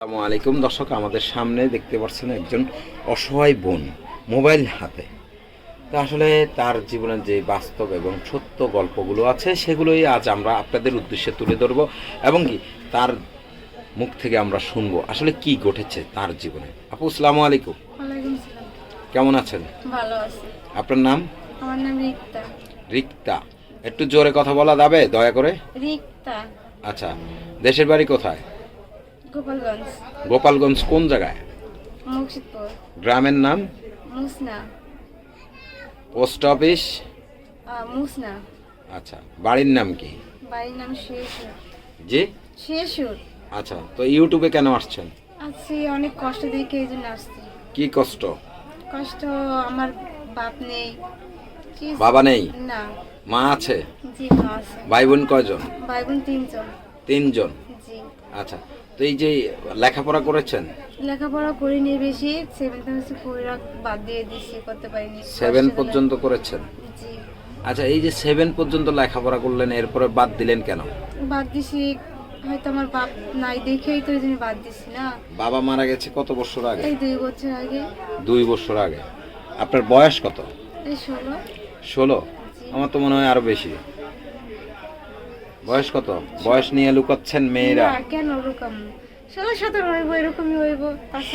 আসসালামু আলাইকুম। দর্শক আমাদের সামনে দেখতে পাচ্ছেন একজন অসহায় বোন মোবাইল হাতে। তা আসলে তার জীবনের যে বাস্তব এবং সত্য গল্পগুলো আছে সেগুলোই আজ আমরা আপনাদের উদ্দেশ্যে তুলে ধরবো এবং কি তার মুখ থেকে আমরা শুনব। আসলে কি ঘটেছে তার জীবনে? আপু আসসালামু আলাইকুম। কেমন আছেন? ভালো আছি। আপনার নাম? আমার নাম রিক্তা। রিক্তা। একটু জোরে কথা বলা যাবে দয়া করে? রিক্তা। আচ্ছা দেশের বাড়ি কোথায়? গোপালগঞ্জ। গোপালগঞ্জ কোন জায়গায়? মুর্শিদপুর। গ্রামের নাম? মুসনা। Post office? মুসনা। আচ্ছা বাড়ির নাম কি? বাড়ির নাম শেষুর জি? শেষুর আচ্ছা তো ইউটিউবে কেন আসছেন? আছি অনেক কষ্ট দেখে এই জন্য আসছি। কি কষ্ট? কষ্ট আমার বাপ নেই। বাবা নেই? না। মা আছে? জি মা আছে। ভাই বোন কয়জন? ভাই বোন তিনজন। তিনজন? জি। আচ্ছা তো এই যে লেখাপড়া করেছেন? লেখাপড়া করিনি বেশি সেভেন সেমিস্টার পড়ে বাদ দিয়ে দিছি করতে পারিনি। সেভেন পর্যন্ত করেছেন? আচ্ছা এই যে সেভেন পর্যন্ত লেখাপড়া করলেন এরপরে বাদ দিলেন কেন? বাদ দিছি হয়তো আমার বাপ নাই দেখেই তো এই জন্য বাদ দিছি না। বাবা মারা গেছে কত বছর আগে? এই দুই বছর আগে। দুই বছর আগে। আপনার বয়স কত? এই ষোলো। ষোলো? আমার তো মনে হয় আরও বেশি। বয়স কত? বয়স নিয়ে লুকাচ্ছেন মেয়েরা। কেন ওরকম ষোলো সতেরো হইব এরকমই হইব।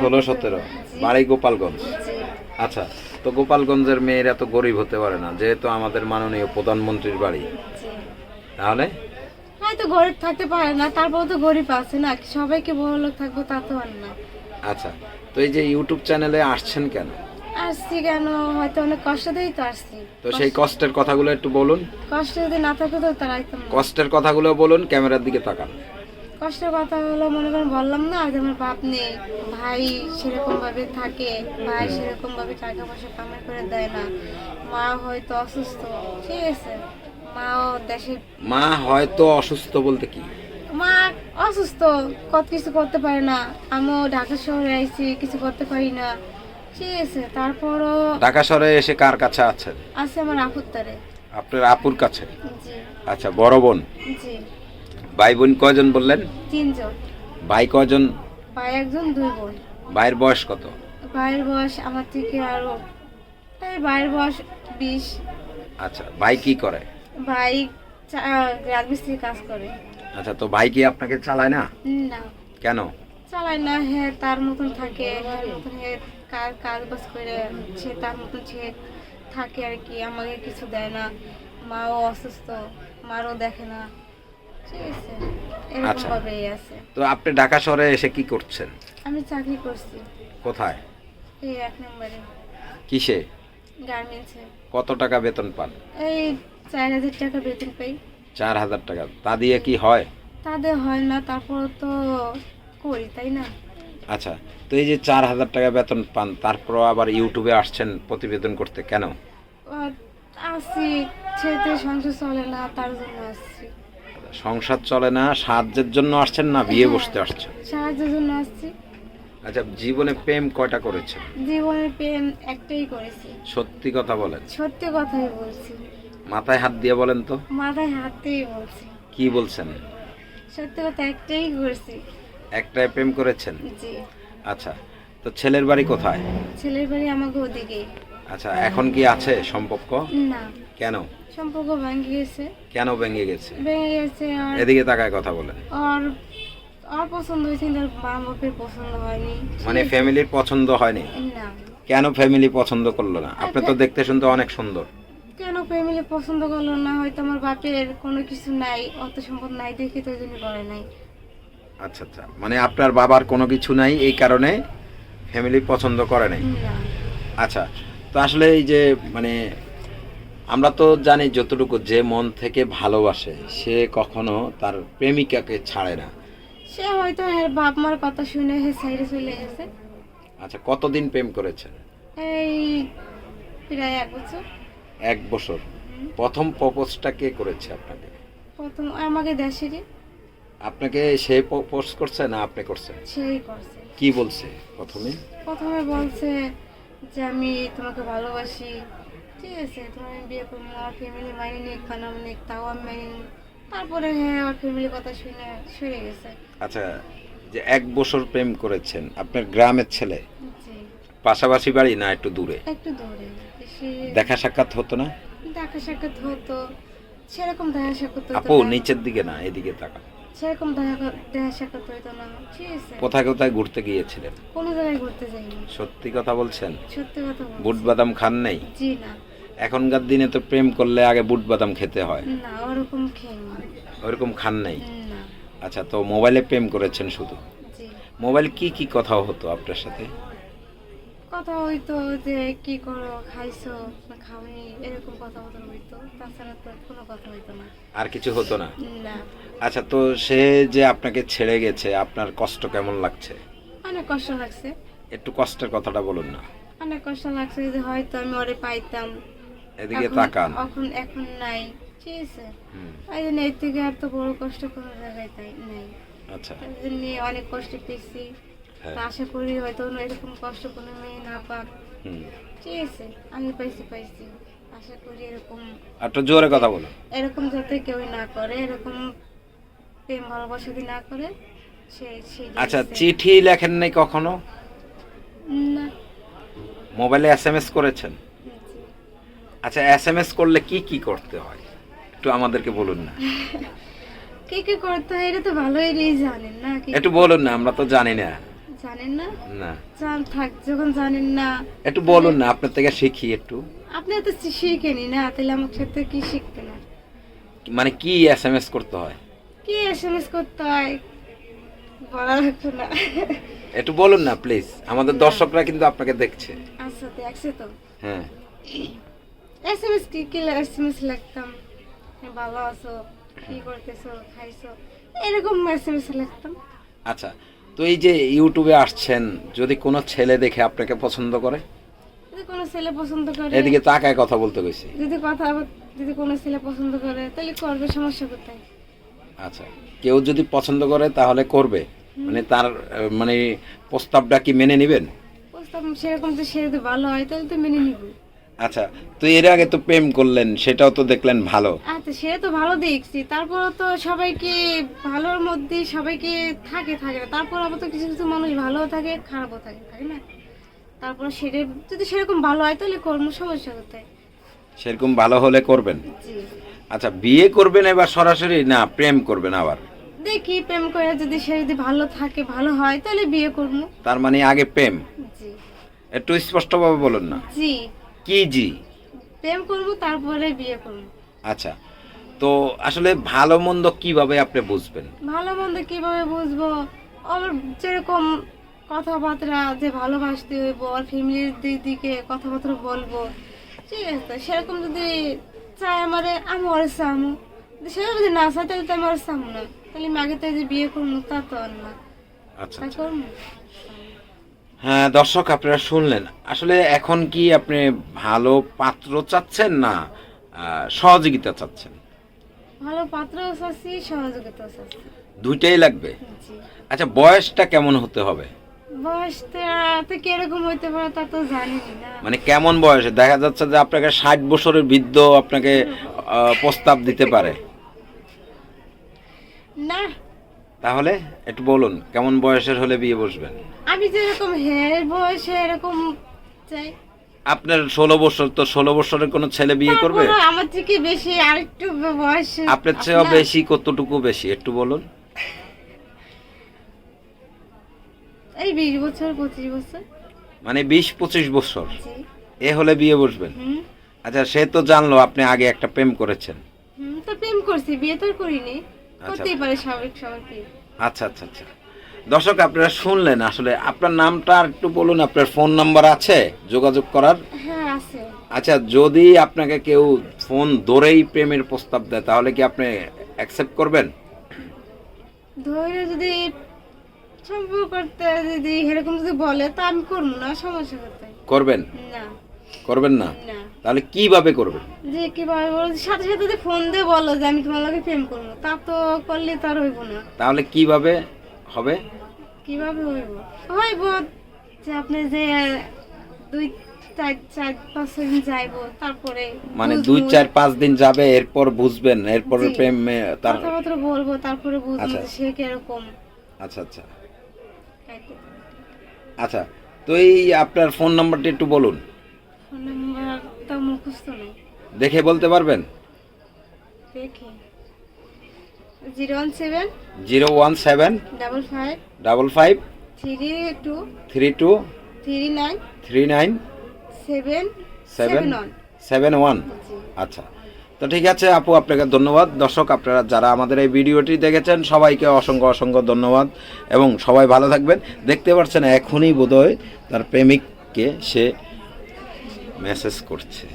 ষোলো সতেরো। বাড়ি গোপালগঞ্জ? আচ্ছা তো গোপালগঞ্জের মেয়েরা তো গরিব হতে পারে না যেহেতু আমাদের মাননীয় প্রধানমন্ত্রীর বাড়ি। তাহলে? হয়তো গরিব থাকতে পারে না তারপর তো গরিব আছে না সবাইকে বড় লোক থাকব তা তো আর না। আচ্ছা তো এই যে ইউটিউব চ্যানেলে আসছেন কেন? আসছি কেন? হয়তো অনেক কষ্ট দিয়েই তো আসছি। তো সেই কষ্টের কথাগুলো একটু বলুন। কষ্ট যদি না থাকতো তো তারা আইতাম কষ্টের কথাগুলো বলুন ক্যামেরার দিকে তাকান। কষ্টের কথা হলো মনে করেন বললাম না যে আমার বাপ নেই। ভাই সেরকম ভাবে থাকে ভাই সেরকম ভাবে টাকা পয়সা কামাই করে দেয় না। মা হয়তো অসুস্থ। ঠিক আছে। মাও দেশে মা হয়তো অসুস্থ বলতে কি? মা অসুস্থ কত কিছু করতে পারে না। আমিও ঢাকা শহরে আইছি কিছু করতে পারি না। ঠিক আছে তারপরও ঢাকা শহরে এসে কার কাছে আছেন? আছে আমার আকুত্তারে আপনার আপুর কাছে? জি। আচ্ছা বড় বোন? জি। ভাই বোন কয়জন বললেন? তিনজন। ভাই কয়জন? ভাই একজন দুই বোন। ভাইয়ের বয়স কত? ভাইয়ের বয়স আমার থেকে আরও এই ভাইয়ের বয়স বিশ। আচ্ছা ভাই কি করে? ভাই রাজমিস্ত্রির কাজ করে। আচ্ছা তো ভাই কি আপনাকে চালায় না? না। কেন? চালায় না হ্যাঁ তার মতন থাকে হ্যাঁ মতন কার কাজ বাজ করে সে তার মতন যে থাকে আর কি আমাকে কিছু দেয় না। মাও অসুস্থ মারও দেখে না। ঠিক আছে এরকম আচ্ছা। ভাবেই আছে। তো আপনি ঢাকা শহরে এসে কি করছেন? আমি চাকরি করছি। কোথায়? এই এক নম্বরে। কিসে? গার্মেন্টসে। কত টাকা বেতন পান? এই চার হাজার টাকা বেতন পাই। চার হাজার টাকা। তা দিয়ে কি হয়? তাদের হয় না তারপর তো করি তাই না? আচ্ছা তো এই যে চার হাজার টাকা বেতন পান তারপর আবার ইউটিউবে আসছেন প্রতিবেদন করতে কেন? ছেলেতে সংসার চলে না তার জন্য আসছি। সংসার চলে না সাহায্যের জন্য আসছেন না বিয়ে বসতে আসছেন? সাহায্যের জন্য আসছি। আচ্ছা জীবনে প্রেম কয়টা করেছেন? জীবনে প্রেম একটাই করেছি। সত্যি কথা বলেন। সত্যি কথাই বলছি। মাথায় হাত দিয়ে বলেন তো। মাথায় হাতেই বলছি। কি বলছেন? সত্যি কথা একটাই করছি। একটাই প্রেম করেছেন? জি। আচ্ছা তো ছেলের বাড়ি কোথায়? ছেলের বাড়ি আমাকে ওদিকে। আচ্ছা এখন কি আছে সম্পর্ক? না। কেন? সম্পর্ক ভেঙে গেছে। কেন ভেঙে গেছে? ভেঙে গেছে আর এদিকে তাকায় কথা বলেন। আর আর পছন্দ হয়েছে মা বাপের পছন্দ হয়নি। মানে ফ্যামিলির পছন্দ হয়নি? না। কেন ফ্যামিলি পছন্দ করল না? আপনি তো দেখতে শুনতে অনেক সুন্দর। কেন ফ্যামিলি পছন্দ করল না? হয়তো আমার বাপের কোনো কিছু নাই অত সম্পদ নাই দেখে তো ওই জন্য করে নাই। আচ্ছা আচ্ছা। মানে আপনার বাবার কোনো কিছু নাই এই কারণে ফ্যামিলি পছন্দ করে নাই? আচ্ছা তো আসলে এই যে মানে আমরা তো জানি যতটুকু যে মন থেকে ভালোবাসে সে কখনো তার প্রেমিকাকে ছাড়ে না। সে হয়তো এর বাপ মার কথা শুনে হে সাইডে চলে গেছে। আচ্ছা কতদিন প্রেম করেছেন এই প্রায় এক বছর। এক বছর। প্রথম প্রপোজটা কে করেছে আপনাকে? প্রথম আমাকে দেশেরই। আপনাকে সে পোস্ট করছে না আপনি করছেন? সেই করছে। কি বলছে প্রথমে? প্রথমে বলছে যে আমি তোমাকে ভালোবাসি। ঠিক আছে তোমার আমি বিয়ে করব আমার ফ্যামিলি মাইনে নিক খানা নিক তাও আমি মাইনে তারপরে হ্যাঁ আমার ফ্যামিলির কথা শুনে সরে গেছে। আচ্ছা যে এক বছর প্রেম করেছেন আপনার গ্রামের ছেলে? পাশাপাশি বাড়ি না একটু দূরে? একটু দূরে। দেখা সাক্ষাৎ হতো না? দেখা সাক্ষাৎ হতো সেরকম দেখা সাক্ষাৎ হতো আপু নিচের দিকে না এদিকে তাকা সেরকম দেখা সাক্ষাৎ হতো না। ঠিক আছে। কোথায় কোথায় ঘুরতে গিয়েছিলেন? কোনো জায়গায় ঘুরতে যাইনি। সত্যি কথা বলছেন? সত্যি কথা বুট বাদাম খান নেই? জি না। এখনকার দিনে তো প্রেম করলে আগে বুট বাদাম খেতে হয়। না ওরকম খেয়ে ওরকম খান নেই? আচ্ছা তো মোবাইলে প্রেম করেছেন শুধু? মোবাইল কি কি কথা হতো আপনার সাথে? কথা হইতো যে কি করো খাইছো না খাওনি? এরকম কথা বলতে হইতো। তাছাড়া তো কোনো কথা হইতো না। আর কিছু হতো না? না। আচ্ছা তো সে যে আপনাকে ছেড়ে গেছে আপনার কষ্ট কেমন লাগছে? অনেক কষ্ট লাগছে। একটু কষ্টের কথাটা বলুন না। অনেক কষ্ট লাগছে যে হয়তো আমি ওরে পাইতাম। এদিকে তাকান। এখন এখন নাই। ঠিক আছে। এই জন্য এর থেকে আর তো বড় কষ্ট কোনো জায়গায় তাই নাই। আচ্ছা। তাই জন্য অনেক কষ্ট পেয়েছি। তা আশা করি হয়তো এরকম কষ্ট কোনো মেয়ে না পাক। হুম। ঠিক আছে আমি পাইছি পাইছি। আশা করি এরকম একটু জোরে কথা বলুন এরকম যাতে কেউ না করে এরকম প্রেম ভালোবাসা যদি না করে আচ্ছা চিঠি লেখেন নাই কখনো? না। মোবাইলে এস এম এস করেছেন আচ্ছা এস এম এস করলে কি কি করতে হয়? একটু আমাদেরকে বলুন না। কি কি করতে হয় এটা তো ভালোই জানেন না একটু বলুন না আমরা তো জানি না। জানেন না? না। জান থাক যখন জানেন না একটু বলুন না আপনার থেকে শিখি একটু। আপনি তো শিখেনি না তাহলে আমার সাথে কি শিখতে না মানে কি এস এম এস করতে হয়? কি এস এম এস করতে হয়? বলা লাগতো না। একটু বলুন না প্লিজ আমাদের দর্শকরা কিন্তু আপনাকে দেখছে। আচ্ছা দেখছে তো। হ্যাঁ। এস এম এস কি কি এস এম এস লিখতাম ভালো আছো কি করতেছো খাইছো? এরকম এস এম এস লিখতাম আচ্ছা তো এই যে ইউটিউবে আসছেন যদি কোনো ছেলে দেখে আপনাকে পছন্দ করে? যদি কোনো ছেলে পছন্দ করে এদিকে তাকায় কথা বলতে গেছি যদি কথা যদি কোনো ছেলে পছন্দ করে তাহলে করবে সমস্যা কোথায়? আচ্ছা কেউ যদি পছন্দ করে তাহলে করবে। মানে তার মানে প্রস্তাবটা কি মেনে নেবেন? প্রস্তাব সেরকম যে সে যদি ভালো হয় তাহলে তো মেনে নিব। আচ্ছা তো এর আগে তো প্রেম করলেন সেটাও তো দেখলেন ভালো। আচ্ছা সে তো ভালো দেখছি। তারপরে তো সবাইকে ভালোর মধ্যে সবাইকে থাকে থাকে না। তারপর আবার তো কিছু কিছু মানুষ ভালো থাকে খারাপও থাকে তাই না? তারপর সেটা যদি সেরকম ভালো হয় তাহলে কর্ম সমস্যা কোথায় সেরকম ভালো হলে করবেন? আচ্ছা বিয়ে করবেন এবার সরাসরি না প্রেম করবেন আবার? দেখি প্রেম করে যদি সে যদি ভালো থাকে ভালো হয় তাহলে বিয়ে করব। তার মানে আগে প্রেম? জি। একটু স্পষ্টভাবে বলুন না। জি। কি জি? প্রেম করব তারপরে বিয়ে করব। আচ্ছা তো আসলে ভালো মন্দ কীভাবে আপনি বুঝবেন? ভালো মন্দ কীভাবে বুঝব? ওর যেরকম কথাবার্তা যে ভালোবাসতে হইব ওর ফ্যামিলির দিক দিকে কথাবার্তা বলব ঠিক আছে? সেরকম যদি চাই আমারে আমি ওর চামু। সেরকম যদি না চাই তাহলে তো আমি ওর চামু না। তাহলে আমি আগে তো যে বিয়ে করব তা তো আর না। আচ্ছা হ্যাঁ দর্শক আপনারা শুনলেন। আসলে এখন কি আপনি ভালো পাত্র চাচ্ছেন না সহযোগিতা চাচ্ছেন? ভালো পাত্রও চাচ্ছি সহযোগিতাও চাচ্ছি। দুইটাই লাগবে? আচ্ছা বয়সটা কেমন হতে হবে? বয়সটা তো কীরকম পারে তা তো জানি না। মানে কেমন বয়সে? দেখা যাচ্ছে যে আপনাকে ষাট বছরের বৃদ্ধ আপনাকে প্রস্তাব দিতে পারে। না তাহলে একটু বলুন কেমন বয়সের হলে বিয়ে বসবেন? আমি যেরকম হেয়ার বয়সে এরকম চাই। আপনার ষোলো বছর তো ষোলো বছরের কোনো ছেলে বিয়ে করবে? তারপরও আমার থেকে বেশি আরেকটু বয়স আপনার চেয়েও বেশি কতটুকু বেশি? একটু বলুন। এই বিশ বছর পঁচিশ বছর। মানে বিশ পঁচিশ বছর? জি। এ হলে বিয়ে বসবেন? হুম। আচ্ছা সে তো জানলো আপনি আগে একটা প্রেম করেছেন। হুম তো প্রেম করছি বিয়ে তো আর করিনি। করতেই পারে স্বাভাবিক সবাইকে আচ্ছা আচ্ছা আচ্ছা। দর্শক আপনারা শুনলেন আসলে আপনার নামটা আর একটু বলুন আপনার ফোন নাম্বার আছে যোগাযোগ করার? হ্যাঁ আছে। আচ্ছা যদি আপনাকে কেউ ফোন ধরেই প্রেমের প্রস্তাব দেয় তাহলে কি আপনি অ্যাকসেপ্ট করবেন? ধৈর্য যদি সম্পর্ক করতে যদি এরকম যদি বলে তা আমি করব না সমস্যা কোথায়? করবেন? না। করবেন না? তাহলে কীভাবে করবেন? যে কীভাবে বলো সাথে সাথে যদি ফোন দিয়ে বলো যে আমি তোমার লগে প্রেম করব তা তো করলে তো আর হইব না। তাহলে কীভাবে হবে? কীভাবে হইব? হইব যে আপনি যে দুই চার চার পাঁচ দিন যাইবো তারপরে মানে দুই চার পাঁচ দিন যাবে এরপর বুঝবেন এরপর প্রেম তার কথাবার্তা বলব তারপরে বুঝব আচ্ছা। যে সে কীরকম। আচ্ছা আচ্ছা। আচ্ছা তো এই আপনার ফোন নাম্বারটা একটু বলুন। ফোন মুখস্থ নেই। দেখে বলতে পারবেন? দেখি। Zero one seven zero one seven double five double five three two three two three nine three nine seven seven seven one. আচ্ছা। তো ঠিক আছে আপু আপনাকে ধন্যবাদ। দর্শক আপনারা যারা আমাদের এই ভিডিওটি দেখেছেন সবাইকে অসংখ্য অসংখ্য ধন্যবাদ এবং সবাই ভালো থাকবেন। দেখতে পাচ্ছেন এখনই বোধহয় তার প্রেমিককে সে মেসেজ করছে